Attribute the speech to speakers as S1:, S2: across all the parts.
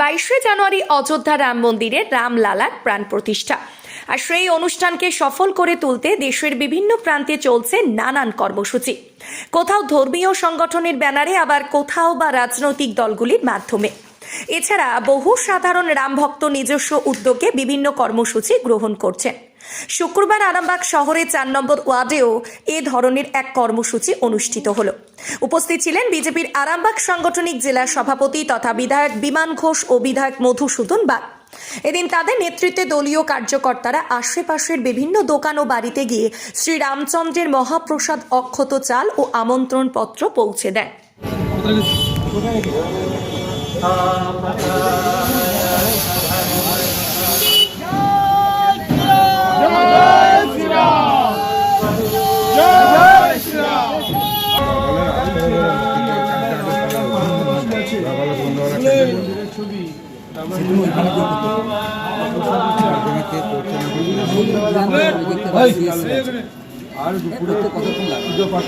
S1: বাইশে জানুয়ারি অযোধ্যা রাম মন্দিরে রামলালার প্রাণ প্রতিষ্ঠা। আর সেই অনুষ্ঠানকে সফল করে তুলতে দেশের বিভিন্ন প্রান্তে চলছে নানান কর্মসূচি। কোথাও ধর্মীয় সংগঠনের ব্যানারে, আবার কোথাও বা রাজনৈতিক দলগুলির মাধ্যমে। এছাড়া বহু সাধারণ রামভক্ত নিজস্ব উদ্যোগে বিভিন্ন কর্মসূচি গ্রহণ করছেন। শুক্রবার আরামবাগ শহরে চার নম্বর ওয়ার্ডেও এ ধরনের এক কর্মসূচি অনুষ্ঠিত হলো। উপস্থিত ছিলেন বিজেপির আরামবাগ সাংগঠনিক জেলা সভাপতি তথা বিধায়ক বিমান ঘোষ ও বিধায়ক মধুসূদন বাগ। এদিন তাদের নেতৃত্বে দলীয় কার্যকর্তারা আশেপাশের বিভিন্ন দোকান ও বাড়িতে গিয়ে শ্রী রামচন্দ্রের মহাপ্রসাদ অক্ষত চাল ও আমন্ত্রণ পত্র পৌঁছে দেন।
S2: আর দুপুরে তো কতক্ষণ লাগে? পুজো পাঠ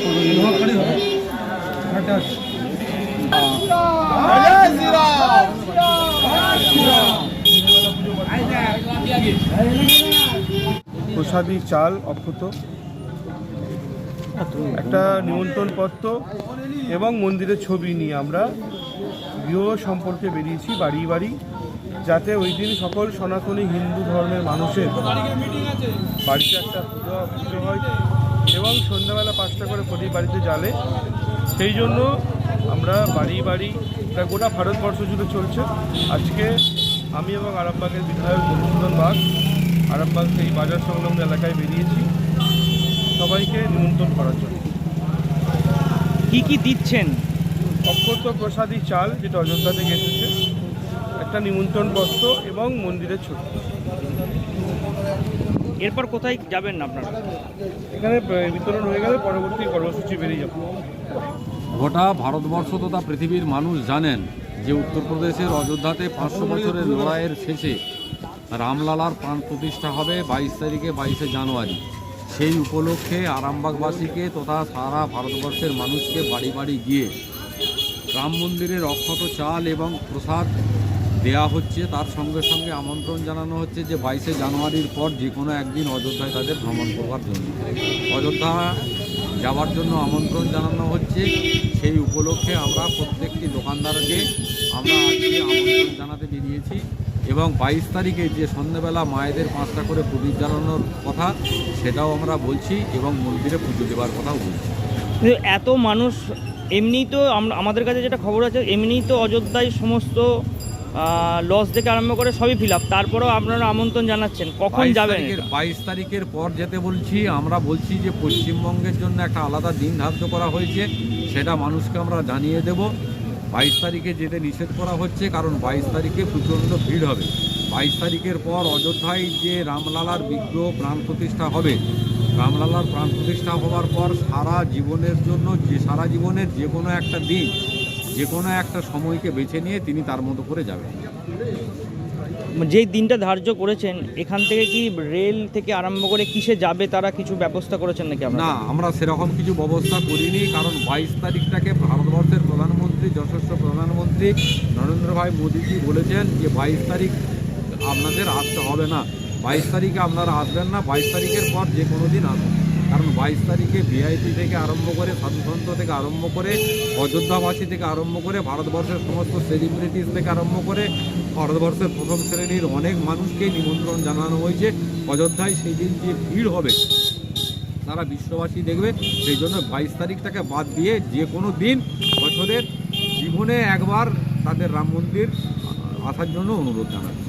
S3: প্রসাদী চাল অক্ষত। একটা নিমন্ত্রণ পত্র এবং মন্দিরের ছবি নিয়ে আমরা গৃহ সম্পর্কে বেরিয়েছি বাড়ি বাড়ি, যাতে ওই দিন সকল সনাতনী হিন্দু ধর্মের মানুষের বাড়িতে একটা পুজো পুজো হয় এবং সন্ধ্যাবেলা পাঁচটা করে প্রতি বাড়িতে জ্বালে। সেই জন্য আমরা বাড়ি বাড়ি গোটা ভারতবর্ষ জুড়ে চলছে। আজকে আমি এবং আরামবাগের বিধায়ক মধুসূদন বাগ, আরামবাগ সেই বাজার সংলগ্ন এলাকায় বেরিয়েছি। সবাইকে নিমন্ত্রণ করার জন্য।
S4: কি কি দিচ্ছেন?
S3: প্রসাদী চাল যেটা অযোধ্যা থেকে এসেছে একটা নিমন্ত্রণ পত্র এবং মন্দিরের ছবি।
S4: এরপর কোথায় যাবেন না আপনারা?
S3: এখানে বিতরণ হয়ে গেলে পরবর্তী কর্মসূচি বেরিয়ে যাবে।
S2: গোটা ভারতবর্ষ তথা পৃথিবীর মানুষ জানেন যে উত্তরপ্রদেশের অযোধ্যাতে পাঁচশো বছরের লড়াইয়ের শেষে রামলালার প্রাণ প্রতিষ্ঠা হবে বাইশ তারিখে বাইশে জানুয়ারি। সেই উপলক্ষে আরামবাগবাসীকে তথা সারা ভারতবর্ষের মানুষকে বাড়ি বাড়ি গিয়ে রাম মন্দিরের অক্ষত চাল এবং প্রসাদ দেয়া হচ্ছে। তার সঙ্গে সঙ্গে আমন্ত্রণ জানানো হচ্ছে যে বাইশে জানুয়ারির পর যে কোনো একদিন অযোধ্যায় তাদের ভ্রমণ করবার জন্য। অযোধ্যা যাওয়ার জন্য আমন্ত্রণ জানানো হচ্ছে। সেই উপলক্ষে আমরা প্রত্যেকটি দোকানদারকে আমরা আজকে আমন্ত্রণ জানাতে বেরিয়েছি এবং বাইশ তারিখে যে সন্ধ্যেবেলা মায়েদের পাঁচটা করে প্রদীপ জানানোর কথা সেটাও আমরা বলছি এবং মন্দিরে পুজো দেওয়ার কথাও বলছি।
S4: এত মানুষ এমনিই তো আম- আমাদের কাছে যেটা খবর আছে এমনিই তো অযোধ্যায় সমস্ত লস থেকে আরম্ভ করে সবই ফিল আপ তারপরেও আপনারা আমন্ত্রণ জানাচ্ছেন কখন যাবেন
S2: বাইশ তারিখের পর যেতে বলছি আমরা বলছি যে পশ্চিমবঙ্গের জন্য একটা আলাদা দিন ধার্য করা হয়েছে সেটা মানুষকে আমরা জানিয়ে দেব। বাইশ তারিখে যেতে নিষেধ করা হচ্ছে কারণ বাইশ তারিখে প্রচণ্ড ভিড় হবে। বাইশ তারিখের পর অযোধ্যায় যে রামলালার বিগ্রহ প্রাণ প্রতিষ্ঠা হবে রামলালার প্রাণ প্রতিষ্ঠা হওয়ার পর সারা জীবনের জন্য যে সারা জীবনের যে কোনো একটা দিন যে কোনো একটা সময়কে বেছে নিয়ে তিনি তার মতো করে যাবেন।
S4: যেই দিনটা ধার্য করেছেন এখান থেকে কি রেল থেকে আরম্ভ করে কিসে যাবে তারা কিছু ব্যবস্থা করেছেন নাকি
S2: না আমরা সেরকম কিছু ব্যবস্থা করিনি কারণ বাইশ তারিখটাকে ভারতবর্ষের প্রধানমন্ত্রী যশস্ব প্রধানমন্ত্রী নরেন্দ্র ভাই মোদীজি বলেছেন যে বাইশ তারিখ আপনাদের আসতে হবে না। বাইশ তারিখে আপনারা আসবেন না, বাইশ তারিখের পর যে কোনো দিন আসবেন কারণ বাইশ তারিখে ভিআইপি থেকে আরম্ভ করে, সাধুসন্ত থেকে আরম্ভ করে, অযোধ্যাবাসী থেকে আরম্ভ করে, ভারতবর্ষের সমস্ত সেলিব্রিটিস থেকে আরম্ভ করে, ভারতবর্ষের প্রথম শ্রেণির অনেক মানুষকে নিমন্ত্রণ জানানো হয়েছে। অযোধ্যায় সেই দিন যে ভিড় হবে, সারা বিশ্ববাসী দেখবে। সেই জন্য বাইশ তারিখটাকে বাদ দিয়ে যে কোনো দিন বছরের জীবনে একবার তাদের রাম মন্দির আসার জন্য অনুরোধ জানাচ্ছি।